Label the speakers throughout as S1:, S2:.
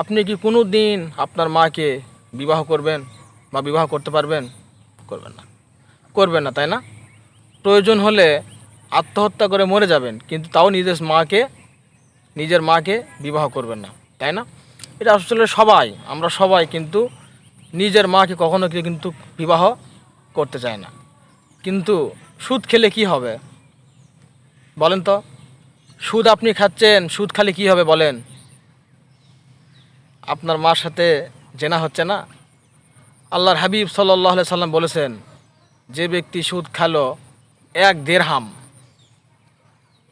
S1: আপনি কি কোনো দিন আপনার মাকে বিবাহ করবেন বা বিবাহ করতে পারবেন? করবেন না। করবেন না, তাই না? প্রয়োজন হলে আত্মহত্যা করে মরে যাবেন, কিন্তু তাও নিজের মাকে নিজের মাকে বিবাহ করবেন না, তাই না? এটা আসলে সবাই, আমরা সবাই কিন্তু নিজের মাকে কখনো কিন্তু বিবাহ করতে চায় না। কিন্তু সুদ খেলে কি হবে? বলেন তো। সুদ আপনি খাচ্ছেন, সুদ খালে কি হবে বলেন? আপনার মার সাথে জেনা হচ্ছে না? আল্লাহর হাবিব সাল্লাহ সাল্লাম বলেছেন, যে ব্যক্তি সুদ খালো এক দেড়হাম,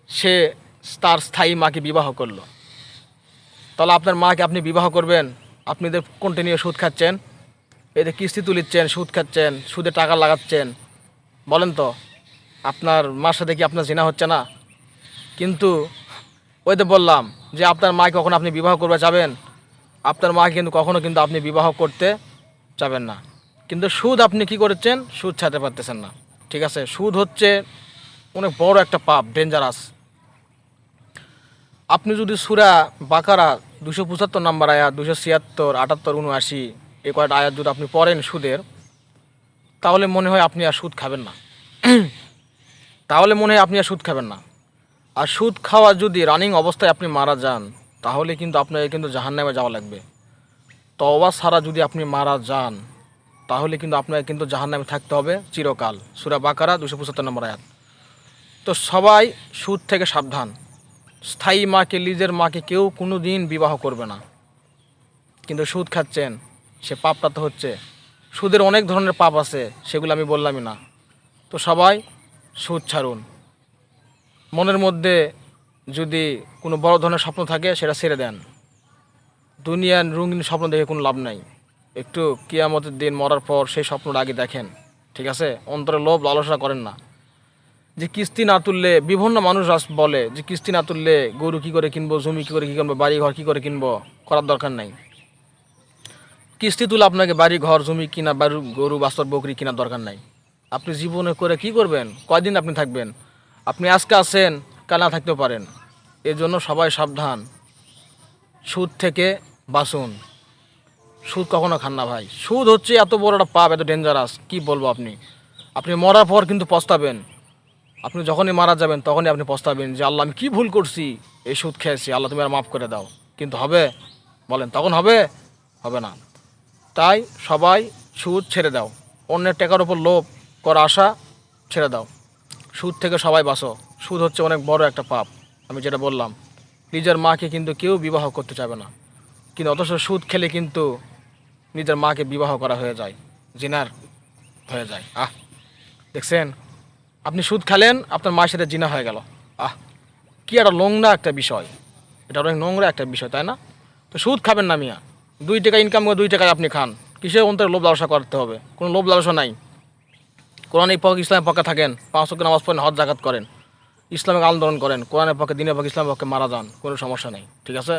S1: সে তার স্থায়ী মাকে বিবাহ করল। তাহলে আপনার মাকে আপনি বিবাহ করবেন, আপনি এদের কন্টিনিউ সুদ খাচ্ছেন এদের কিস্তি তুলিচ্ছেন, সুদ খাচ্ছেন, সুদে টাকা লাগাচ্ছেন, বলেন তো, আপনার মার সাথে কি আপনার জেনা হচ্ছে না? কিন্তু ওই তো বললাম যে আপনার মাকে কখন আপনি বিবাহ করবে যাবেন আপনার মাকে কিন্তু কখনো কিন্তু আপনি বিবাহ করতে যাবেন না। কিন্তু সুদ আপনি কি করেছেন? সুদ ছাড়তে পারতেছেন না। ঠিক আছে? সুদ হচ্ছে অনেক বড় একটা পাপ ডেঞ্জারাস আপনি যদি সুরা বাকারা দুশো পঁচাত্তর নাম্বার আয়াত দুশো ছিয়াত্তর, আটাত্তর, উনআশি, এ কয়েকটা আয়াত যদি আপনি পড়েন সুদের, তাহলে মনে হয় আপনি আর সুদ খাবেন না। তাহলে মনে হয় আপনি আর সুদ খাবেন না। আর সুদ খাওয়া যদি রানিং অবস্থায় আপনি মারা যান তাহলে কিন্তু আপনাকে কিন্তু জাহান্নামে যাওয়া লাগবে। তওবা ছাড়া যদি আপনি মারা যান, তাহলে কিন্তু আপনাকে কিন্তু জাহান্নামে থাকতে হবে চিরকাল। সুরা বাকারা দুশো পঁচাত্তর নম্বর আয়াত। তো সবাই সুদ থেকে সাবধান। স্থায়ী মাকে, নিজের মাকে কেউ কোনো দিন বিবাহ করবে না। কিন্তু সুদ খাচ্ছেন, সে পাপটা তো হচ্ছে। সুদের অনেক ধরনের পাপ আছে, সেগুলো আমি বললামই না। তো সবাই সুদ ছাড়ুন। মনের মধ্যে যদি কোনো বড় ধরনের স্বপ্ন থাকে, সেটা ছেড়ে দেন। দুনিয়ার রঙিন স্বপ্ন দেখে কোনো লাভ নাই। একটু কিয়ামতের দিন মরার পর সেই স্বপ্নটা আগে দেখেন, ঠিক আছে? অন্তরে লোভ লালসা করেন না। যে কিস্তি না তুললে, বিভিন্ন মানুষ বলে যে কিস্তি না তুললে গরু কী করে কিনবো, জমি কী করে কী কিনবো বাড়ি ঘর কী করে কিনবো, করার দরকার নাই। কিস্তি তুলে আপনাকে বাড়ি ঘর জমি কিনা, বাড়ি, গরু বাস্তব বকরি কেনার দরকার নাই। আপনি জীবনে করে কি করবেন? কয়দিন আপনি থাকবেন? আপনি আজকে আছেন কাল না থাকতেও পারেন। এর জন্য সবাই সাবধান। সুদ থেকে বাঁচুন। সুদ কখনো খান না ভাই। সুদ হচ্ছে এত বড় একটা পাপ, এত ডেঞ্জারাস কি বলব আপনি? আপনি মরার পর কিন্তু পস্তাবেন। আপনি যখনই মারা যাবেন, তখনই আপনি পস্তাবেন যে, আল্লাহ, আমি কি ভুল করছি? এই সুদ খেয়েছি। আল্লাহ, তুমি আর মাফ করে দাও। কিন্তু হবে? বলেন, তখন হবে? হবে না। তাই সবাই সুদ ছেড়ে দাও। অন্যের টাকার ওপর লোভ করা আশা ছেড়ে দাও। সুদ থেকে সবাই বাঁচো। সুদ হচ্ছে অনেক বড় একটা পাপ, আমি যেটা বললাম। নিজের মাকে কিন্তু কেউ বিবাহ করতে চাবে না। কিন্তু অথচ সুদ খেলে কিন্তু নিজের মাকে বিবাহ করা হয়ে যায়, জিনার হয়ে যায়। আহ, দেখছেন? আপনি সুদ খেলেন, আপনার মায়ের সাথে জিনা হয়ে গেল। আহ, কি একটা নোংরা একটা বিষয়। এটা অনেক নোংরা একটা বিষয়, তাই না? তো সুদ খাবেন না মিয়া। দুই টাকা ইনকাম করে দুই টাকায় আপনি খান। কিসে অন্তরে লোভ লালসা করতে হবে? কোনো লোভ লালসা নাই। কোরআনের পক্ষে ইসলামের পক্ষে থাকেন, পাঁচ নামাজ পড়েন, হজ জাকাত করেন। ইসলামিক আন্দোলন করেন, কোরআনের পক্ষে, দিনের পক্ষে, ইসলামের পক্ষে মারা যান, কোনো সমস্যা নেই, ঠিক আছে?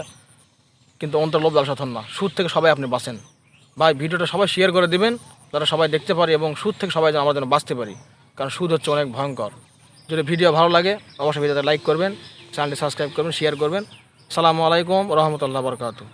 S1: কিন্তু অন্তর লোভ লালসা থন না। সুদ থেকে সবাই আপনি বাঁচেন। ভাই, ভিডিওটা সবাই শেয়ার করে দিবেন যারা সবাই দেখতে পারি এবং সুদ থেকে সবাই যেন আমরা যেন বাঁচতে পারি। কারণ সুদ হচ্ছে অনেক ভয়ঙ্কর। যদি ভিডিও ভালো লাগে, অবশ্যই ভিডিওতে লাইক করবেন চ্যানেলটি সাবস্ক্রাইব করবেন শেয়ার করবেন। সালামু আলাইকুম, রহমতুল্লাহ বরকাতু